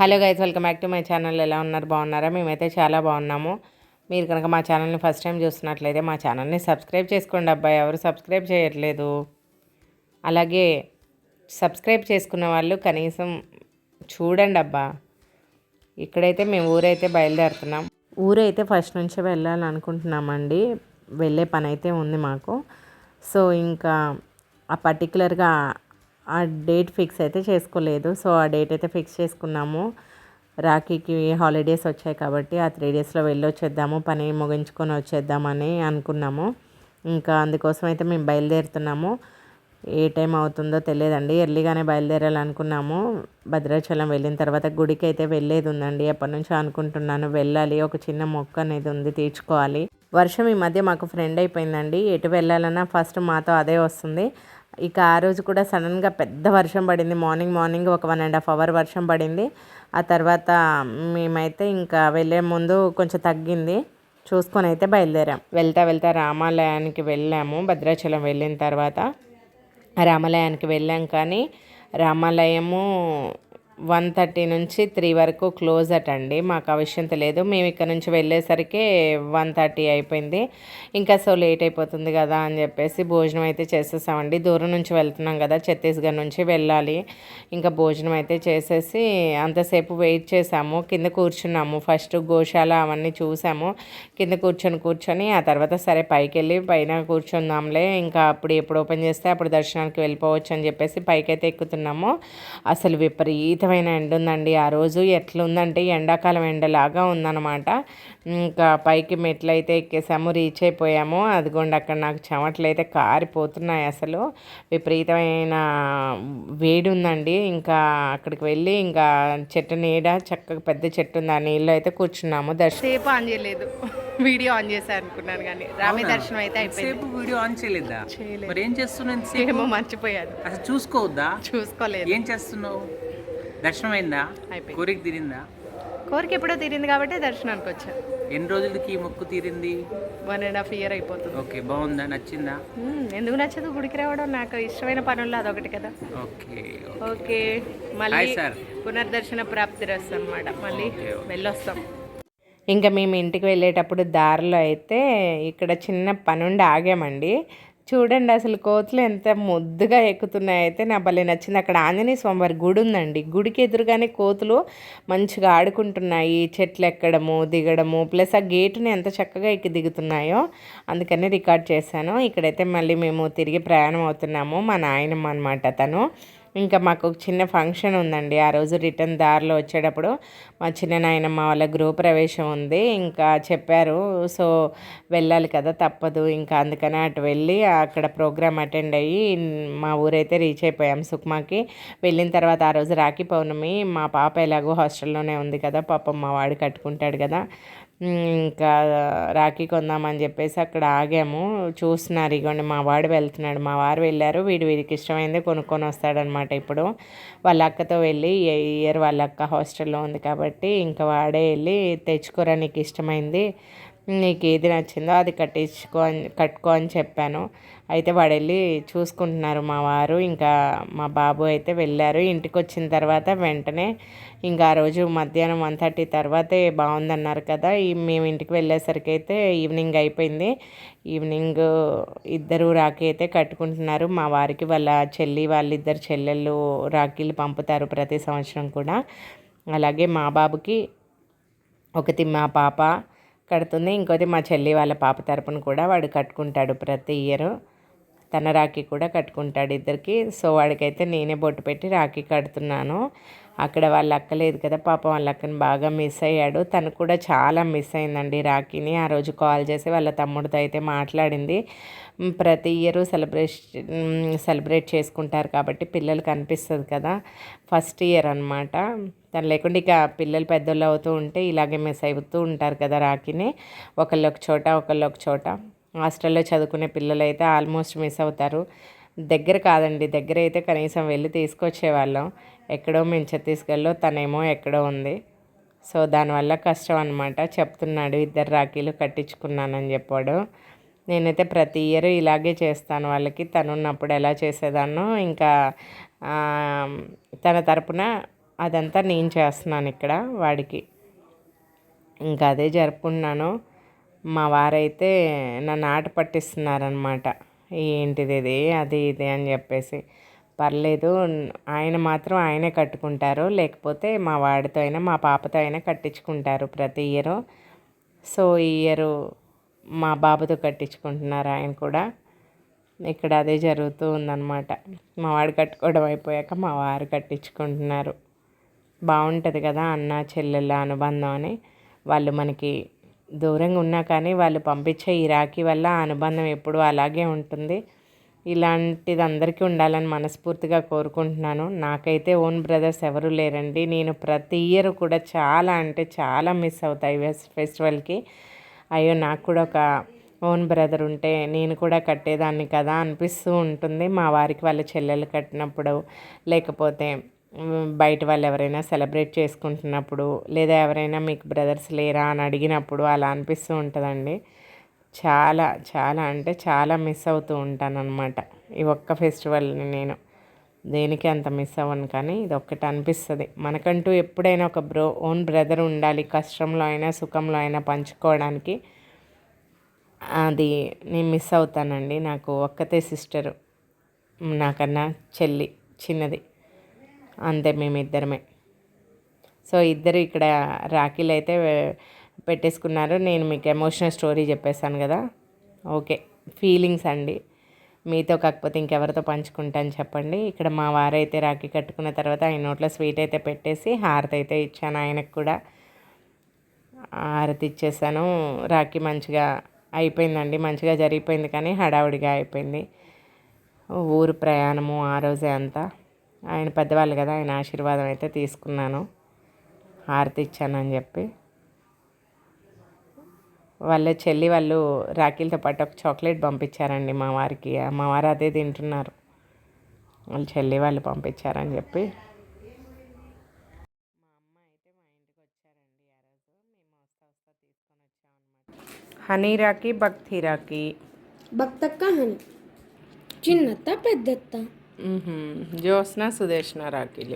Hello guys welcome back to my channel. ఎలా ఉన్నారు? బాగున్నారా? మేమైతే చాలా బాగున్నాము. మీరు కనుక మా ఛానల్ని ఫస్ట్ టైం చూస్తున్నట్లయితే మా ఛానల్ని సబ్స్క్రైబ్ చేసుకోండి అబ్బాయి. ఎవరు సబ్స్క్రైబ్ చేయట్లేదు. అలాగే సబ్స్క్రైబ్ చేసుకున్న వాళ్ళు కనీసం చూడండి అబ్బా. ఇక్కడైతే మేము ఊరైతే బయలుదేరుతున్నాం. ఊరైతే ఫస్ట్ నుంచే వెళ్ళాలనుకుంటున్నామండి. వెళ్ళే పని అయితే ఉంది మాకు. సో ఇంకా ఆ పర్టికులర్గా ఆ డేట్ ఫిక్స్ అయితే చేసుకోలేదు. సో ఆ డేట్ అయితే ఫిక్స్ చేసుకున్నాము. రాఖీకి హాలిడేస్ వచ్చాయి కాబట్టి ఆ త్రీ డేస్లో వెళ్ళి వచ్చేద్దాము పని ముగించుకొని వచ్చేద్దామని అనుకున్నాము. ఇంకా అందుకోసం అయితే మేము బయలుదేరుతున్నాము. ఏ టైం అవుతుందో తెలియదండి. ఎర్లీగానే బయలుదేరాలనుకున్నాము. భద్రాచలం వెళ్ళిన తర్వాత గుడికి అయితే వెళ్ళేది ఉందండి. ఎప్పటి నుంచో అనుకుంటున్నాను. వెళ్ళాలి. ఒక చిన్న మొక్క అనేది ఉంది తీర్చుకోవాలి. వర్షం ఈ మధ్య మాకు ఫ్రెండ్ అయిపోయిందండి. ఎటు వెళ్ళాలన్నా ఫస్ట్ మాతో అదే వస్తుంది. ఇక ఆ రోజు కూడా సడన్గా పెద్ద వర్షం పడింది. మార్నింగ్ మార్నింగ్ ఒక వన్ అండ్ హాఫ్ అవర్ వర్షం పడింది. ఆ తర్వాత మేమైతే ఇంకా వెళ్ళే ముందు కొంచెం తగ్గింది. చూసుకొని అయితే బయలుదేరాం. వెళ్తా వెళ్తా రామాలయానికి వెళ్ళాము. భద్రాచలం వెళ్ళిన తర్వాత రామాలయానికి వెళ్ళాం కానీ రామాలయము వన్ థర్టీ నుంచి త్రీ వరకు క్లోజ్ అటండి. మాకు ఆ విషయం తెలియదు. మేము ఇక్కడ నుంచి వెళ్ళేసరికి వన్ థర్టీ అయిపోయింది. ఇంకా సో లేట్ అయిపోతుంది కదా అని చెప్పేసి భోజనం అయితే చేసేసామండి. దూరం నుంచి వెళ్తున్నాం కదా ఛత్తీస్గఢ్ నుంచి వెళ్ళాలి. ఇంకా భోజనం అయితే చేసేసి అంతసేపు వెయిట్ చేసాము. కింద కూర్చున్నాము. ఫస్ట్ గోశాల అవన్నీ చూసాము. కింద కూర్చొని కూర్చొని ఆ తర్వాత సరే పైకి వెళ్ళి పైన కూర్చుందాంలే. ఇంకా అప్పుడు ఎప్పుడు ఓపెన్ చేస్తే అప్పుడు దర్శనానికి వెళ్ళిపోవచ్చు అని చెప్పేసి పైకి అయితే ఎక్కుతున్నాము. అసలు విపరీత విపరీతమైన ఎండ ఉందండి ఆ రోజు ఎట్లుందంటే ఎండాకాలం ఎండలాగా ఉందన్నమాట. ఇంకా పైకి మెట్లు అయితే ఎక్కేసాము రీచ్ అయిపోయాము. అదిగోండి అక్కడ నాకు చెమటలు అయితే కారిపోతున్నాయి అసలు. విపరీతమైన వేడి ఉందండి ఇంకా అక్కడికి వెళ్ళి ఇంకా చెట్టు నీడ చక్కగా పెద్ద చెట్టు ఉంది ఆ నీళ్ళు అయితే కూర్చున్నాము. దర్శనం సేపు ఆన్ చేయలేదు. వీడియో ఆన్ చేశాను అనుకున్నాను కానీ రామే దర్శనం అయితే అయిపోయింది. సేపు వీడియో ఆన్ చేయలేదా? చేయలేదు. మరి ఏం చేస్తున్నావు సేపు ఏమో మర్చిపోయాను. అసలు చూసుకోవద్దా? చూసుకోలేదు. ఏం చేస్తున్నావు? దర్శనం అయిందా. కోరిక తీరిందా? కోరిక ఎప్పుడో తీరింది కాబట్టి దర్శనానికి వచ్చాను ఎన్ని రోజులకి మొక్కు తీరింది? వన్ అండ్ హాఫ్ ఇయర్ అయిపోతుంది. ఓకే బాగుందా? నచ్చిందా? ఎందుకు నచ్చదు? గుడికి రావడం నాకు ఇష్టమైన పనుల్లో అదొకటి కదా. ఓకే ఓకే మళ్ళీ సార్. పునర్దర్శన ప్రాప్తి రస్ అనమాట మళ్ళీ. వెళ్ళొస్తాం. ఇంకా మేము ఇంటికి వెళ్ళేటప్పుడు దారిలో అయితే ఇక్కడ చిన్న పనుండి ఆగామండి. చూడండి అసలు కోతులు ఎంత ముద్దుగా ఎక్కుతున్నాయి. అయితే నా భలే నచ్చింది. అక్కడ ఆంజనేయ స్వామివారి గుడి ఉందండి. గుడికి ఎదురుగానే కోతులు మంచిగా ఆడుకుంటున్నాయి. చెట్లు ఎక్కడము దిగడము ప్లస్ ఆ గేటుని ఎంత చక్కగా ఎక్కి దిగుతున్నాయో అందుకని రికార్డ్ చేశాను. ఇక్కడైతే మళ్ళీ మేము తిరిగి ప్రయాణం అవుతున్నాము. మా నాయనమ్మ అనమాట తను. ఇంకా మాకు ఒక చిన్న ఫంక్షన్ ఉందండి. ఆ రోజు రిటర్న్ దారిలో వచ్చేటప్పుడు మా చిన్న నాయనమ్మ వాళ్ళ గృహప్రవేశం ఉంది. ఇంకా చెప్పారు సో వెళ్ళాలి కదా తప్పదు. ఇంకా అందుకని అటు వెళ్ళి అక్కడ ప్రోగ్రామ్ అటెండ్ అయ్యి మా ఊరైతే రీచ్ అయిపోయాం సుక్మాకి. వెళ్ళిన తర్వాత ఆ రోజు రాఖీ పౌర్ణమి మా పాప ఎలాగో హాస్టల్లోనే ఉంది కదా పాపం మా వాడు కట్టుకుంటాడు కదా. ఇంకా రాఖీ కొందామని చెప్పేసి అక్కడ ఆగాము. చూస్తున్నారు ఇగోండి మా వాడు వెళ్తున్నాడు. మా వారు వెళ్ళారు. వీడు వీడికి ఇష్టమైందే కొనుక్కొని వస్తాడనమాట ఇప్పుడు. వాళ్ళ అక్కతో వెళ్ళి ఇయర్ వాళ్ళ అక్క హాస్టల్లో ఉంది కాబట్టి ఇంకా వాడే వెళ్ళి తెచ్చుకోరా నీకు ఇష్టమైంది. నీకు ఏది నచ్చిందో అది కట్టించుకో అని కట్టుకో అని చెప్పాను. అయితే వాడు వెళ్ళి చూసుకుంటున్నారు మా వారు. ఇంకా మా బాబు అయితే వెళ్ళారు. ఇంటికి వచ్చిన తర్వాత వెంటనే ఇంకా ఆ రోజు మధ్యాహ్నం వన్ థర్టీ తర్వాతే బాగుందన్నారు కదా. మేము ఇంటికి వెళ్ళేసరికి అయితే ఈవినింగ్ అయిపోయింది. ఈవినింగ్ ఇద్దరు రాఖీ అయితే కట్టుకుంటున్నారు. మా వారికి వాళ్ళ చెల్లి వాళ్ళిద్దరు చెల్లెళ్ళు రాఖీలు పంపుతారు ప్రతి సంవత్సరం కూడా. అలాగే మా బాబుకి ఒకటి మా పాప కడుతుంది. ఇంకోటి మా చెల్లి వాళ్ళ పాప తరపున కూడా వాడు కట్టుకుంటాడు ప్రతి ఇయర్. తన రాఖీ కూడా కట్టుకుంటాడు ఇద్దరికి. సో వాడికైతే నేనే బొట్టు పెట్టి రాఖీ కడుతున్నాను. అక్కడ వాళ్ళ అక్క లేదు కదా పాపం వాళ్ళ అక్కని బాగా మిస్ అయ్యాడు. తను కూడా చాలా మిస్ అయిందండి రాఖీని. ఆ రోజు కాల్ చేసి వాళ్ళ తమ్ముడితో అయితే మాట్లాడింది. ప్రతి ఇయర్ సెలబ్రేషన్ సెలబ్రేట్ చేసుకుంటారు కాబట్టి పిల్లలు అనిపిస్తుంది కదా ఫస్ట్ ఇయర్ అనమాట తను లేకుండా ఇక పిల్లలు పెద్దోళ్ళు అవుతూ ఉంటే ఇలాగే మిస్ అవుతూ ఉంటారు కదా రాఖీని. ఒకళ్ళొక ఒక చోట ఒకళ్ళొక ఒక చోట. హాస్టల్లో చదువుకునే పిల్లలు అయితే ఆల్మోస్ట్ మిస్ అవుతారు. దగ్గర కాదండి దగ్గర అయితే కనీసం వెళ్ళి తీసుకొచ్చేవాళ్ళం. ఎక్కడో మేము ఛత్తీస్గఢ్లో తనేమో ఎక్కడో ఉంది. సో దానివల్ల కష్టం అనమాట చెప్తున్నాడు ఇద్దరు రాఖీలు కట్టించుకున్నానని చెప్పాడు. నేనైతే ప్రతి ఇయర్ ఇలాగే చేస్తాను వాళ్ళకి. తను ఉన్నప్పుడు ఎలా చేసేదాన్నో ఇంకా తన తరపున అదంతా నేను చేస్తున్నాను ఇక్కడ వాడికి. ఇంకా అదే జరుపుకున్నాను మా వారైతే నన్ను ఆట పట్టిస్తున్నారనమాట ఏంటిది ఇది? అది ఇది? అని చెప్పేసి. పర్లేదు ఆయన మాత్రం ఆయనే కట్టుకుంటారు. లేకపోతే మా వాడితో అయినా మా పాపతో అయినా కట్టించుకుంటారు ప్రతి ఇయరు. సో ఈ ఇయరు మా బాబుతో కట్టించుకుంటున్నారు ఆయన కూడా. ఇక్కడ అదే జరుగుతూ ఉందన్నమాట. మా వాడు కట్టుకోవడం అయిపోయాక మా వారు కట్టించుకుంటున్నారు. బాగుంటుంది కదా అన్న చెల్లెళ్ళ అనుబంధం అని. వాళ్ళు మనకి దూరంగా ఉన్నా కానీ వాళ్ళు పంపించే ఈ రాఖీ వల్ల ఆ అనుబంధం ఎప్పుడూ అలాగే ఉంటుంది. ఇలాంటిది అందరికీ ఉండాలని మనస్ఫూర్తిగా కోరుకుంటున్నాను. నాకైతే ఓన్ బ్రదర్స్ ఎవరు లేరండి. నేను ప్రతి ఇయర్ కూడా చాలా అంటే చాలా మిస్ అవుతాయి ఫెస్టివల్కి. అయ్యో నాకు కూడా ఒక ఓన్ బ్రదర్ ఉంటే నేను కూడా కట్టేదాన్ని కదా అనిపిస్తూ ఉంటుంది. మా వారికి వాళ్ళ చెల్లెలు కట్టినప్పుడు. లేకపోతే బయట వాళ్ళు ఎవరైనా సెలబ్రేట్ చేసుకుంటున్నప్పుడు లేదా ఎవరైనా మీకు బ్రదర్స్ లేరా అని అడిగినప్పుడు అలా అనిపిస్తూ ఉంటుందండి. చాలా చాలా అంటే చాలా మిస్ అవుతూ ఉంటాను అనమాట ఈ ఒక్క ఫెస్టివల్ని నేను. దేనికి అంత మిస్ అవ్వను కానీ ఇది ఒక్కటి అనిపిస్తుంది. మనకంటూ ఎప్పుడైనా ఒక బ్రో ఓన్ బ్రదర్ ఉండాలి కష్టంలో అయినా సుఖంలో అయినా పంచుకోవడానికి అది నేను మిస్ అవుతానండి. నాకు ఒక్కతే సిస్టరు నాకన్నా చెల్లి చిన్నది. అంతే మేమిద్దరమే. సో ఇద్దరు ఇక్కడ రాఖీలు అయితే పెట్టేసుకున్నారు. నేను మీకు ఎమోషనల్ స్టోరీ చెప్పేశాను కదా. ఓకే ఫీలింగ్స్ అండి. మీతో కాకపోతే ఇంకెవరితో పంచుకుంటాను చెప్పండి. ఇక్కడ మా వారైతే రాఖీ కట్టుకున్న తర్వాత ఆయన నోట్లో స్వీట్ అయితే పెట్టేసి హారతి అయితే ఇచ్చాను ఆయనకు కూడా. హారతి ఇచ్చేసాను రాఖీ మంచిగా అయిపోయిందండి. మంచిగా జరిగిపోయింది కానీ హడావుడిగా అయిపోయింది. ఊరు ప్రయాణము ఆ రోజే అంతా. ఆయన పెద్దవాళ్ళు కదా ఆయన ఆశీర్వాదం అయితే తీసుకున్నాను. హారతి ఇచ్చానని చెప్పి. వాళ్ళ చెల్లి వాళ్ళు రాఖీలతో పాటు ఒక చాక్లెట్ పంపించారండి మా వారికి. మా వారు అదే తింటున్నారు. వాళ్ళ చెల్లి వాళ్ళు పంపించారని చెప్పి. హనీ రాఖీ భక్తి రాఖీ. భక్తక్క హనీ. చిన్నత్త పెద్దత్త. ജോസ്ന സുദേഷ്ണ റാക്കിൽ